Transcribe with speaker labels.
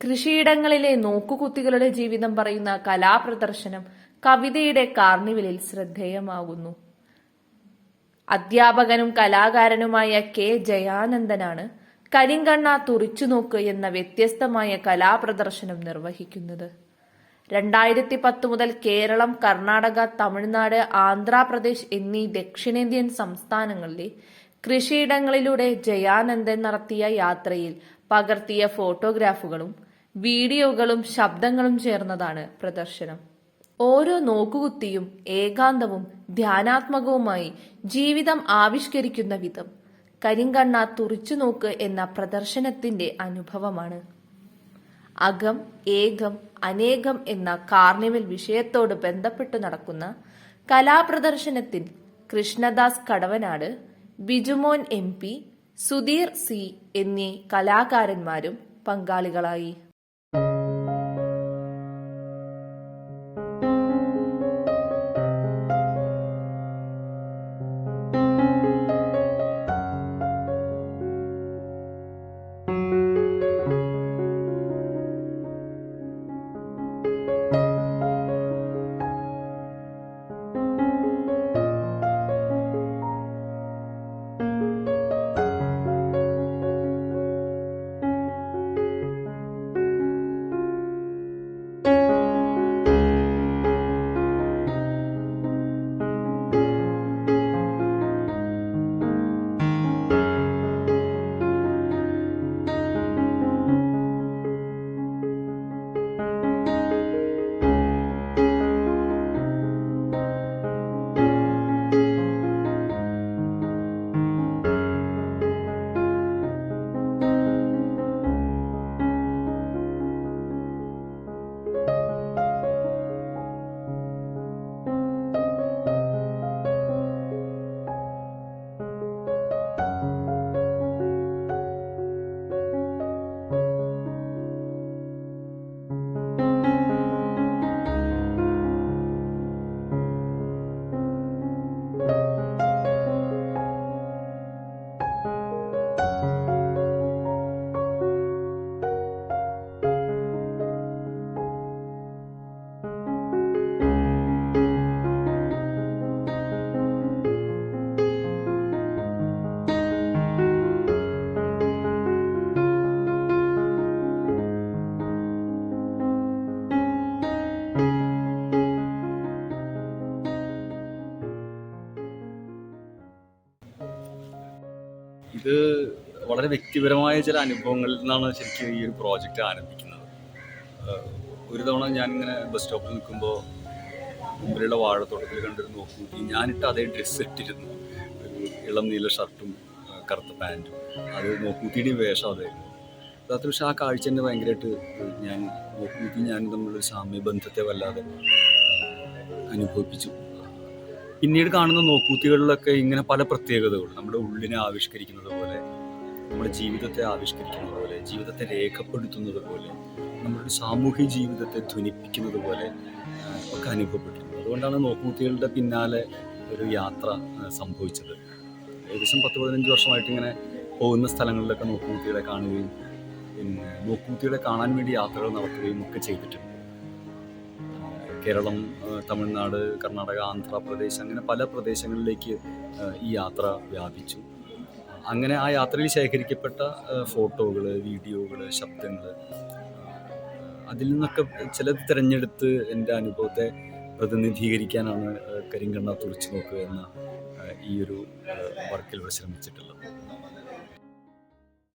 Speaker 1: കൃഷിയിടങ്ങളിലെ നോക്കുകുത്തികളുടെ ജീവിതം പറയുന്ന കലാപ്രദർശനം കവിതയുടെ കാർണിവലിൽ ശ്രദ്ധേയമാകുന്നു. അധ്യാപകനും കലാകാരനുമായ കെ. ജയാനന്ദനാണ് കരിങ്കണ്ണ തുറിച്ചുനോക്ക് എന്ന വ്യത്യസ്തമായ കലാപ്രദർശനം നിർവഹിക്കുന്നത്. രണ്ടായിരത്തി പത്ത് മുതൽ കേരളം കർണാടക തമിഴ്നാട് ആന്ധ്രാപ്രദേശ് എന്നീ ദക്ഷിണേന്ത്യൻ സംസ്ഥാനങ്ങളിലെ കൃഷിയിടങ്ങളിലൂടെ ജയാനന്ദൻ നടത്തിയ യാത്രയിൽ പകർത്തിയ ഫോട്ടോഗ്രാഫുകളും വീഡിയോകളും ശബ്ദങ്ങളും ചേർന്നതാണ് പ്രദർശനം. ഓരോ നോക്കുകുത്തിയും ഏകാന്തവും ധ്യാനാത്മകവുമായി ജീവിതം ആവിഷ്കരിക്കുന്ന വിധം കരിങ്കണ്ണ തുറിച്ചുനോക്ക് എന്ന പ്രദർശനത്തിന്റെ അനുഭവമാണ്. അകം ഏകം അനേകം എന്ന കാർണിവൽ വിഷയത്തോട് ബന്ധപ്പെട്ട് നടക്കുന്ന കലാപ്രദർശനത്തിൽ Krishnadas Kadavanad Bijumon M P Sudheer C എന്നീ കലാകാരന്മാരും പങ്കാളികളായി.
Speaker 2: ഇത് വളരെ വ്യക്തിപരമായ ചില അനുഭവങ്ങളിൽ നിന്നാണ് ശരിക്കും ഈ ഒരു പ്രോജക്റ്റ് ആരംഭിക്കുന്നത്. ഒരു തവണ ഞാനിങ്ങനെ ബസ് സ്റ്റോപ്പിൽ നിൽക്കുമ്പോൾ മുമ്പിലുള്ള വാഴത്തോട്ടത്തിൽ കണ്ടൊരു നോക്കി ഞാനിട്ട് അതേ ഡ്രസ്സ് ഇട്ടിരുന്നു. ഒരു ഇളം നീല ഷർട്ടും കറുത്ത പാന്റും അത് നോക്കൂത്തിയുടെ വേഷം അതായിരുന്നു. അത്ര പക്ഷേ ആ കാഴ്ച തന്നെ ഭയങ്കരമായിട്ട് ഞാൻ നോക്കൂത്തി ഞാനും തമ്മിലുള്ള സാമ്യബന്ധത്തെ വല്ലാതെ അനുഭവിപ്പിച്ചു. പിന്നീട് കാണുന്ന നോക്കൂത്തികളിലൊക്കെ ഇങ്ങനെ പല പ്രത്യേകതകൾ നമ്മുടെ ഉള്ളിനെ ആവിഷ്കരിക്കുന്നത് പോലെ നമ്മുടെ ജീവിതത്തെ ആവിഷ്കരിക്കുന്നത് പോലെ ജീവിതത്തെ രേഖപ്പെടുത്തുന്നത് പോലെ നമ്മുടെ സാമൂഹ്യ ജീവിതത്തെ ധ്വനിപ്പിക്കുന്നത് പോലെ ഒക്കെ അനുഭവപ്പെട്ടിരുന്നു അതുകൊണ്ടാണ് നോക്കൂത്തികളുടെ പിന്നാലെ ഒരു യാത്ര സംഭവിച്ചത്. ഏകദേശം പത്ത് പതിനഞ്ച് വർഷമായിട്ട് ഇങ്ങനെ പോകുന്ന സ്ഥലങ്ങളിലൊക്കെ നോക്കൂത്തികളെ കാണുകയും പിന്നെ നോക്കൂത്തികളെ കാണാൻ വേണ്ടി യാത്രകൾ നടത്തുകയും ഒക്കെ ചെയ്തിട്ടുണ്ട്. കേരളം തമിഴ്നാട് കർണാടക ആന്ധ്രാപ്രദേശ് അങ്ങനെ പല പ്രദേശങ്ങളിലേക്ക് ഈ യാത്ര വ്യാപിച്ചു. അങ്ങനെ ആ യാത്രയിൽ ശേഖരിക്കപ്പെട്ട ഫോട്ടോകൾ വീഡിയോകൾ ശബ്ദങ്ങൾ അതിൽ നിന്നൊക്കെ ചിലത് തിരഞ്ഞെടുത്ത് എന്റെ അനുഭവത്തെ പ്രതിനിധീകരിക്കാനാണ് കരിങ്കണ്ണ തുറച്ചു നോക്കുക എന്ന ഈ ഒരു വർക്കിൽ ശ്രമിച്ചിട്ടുള്ളത്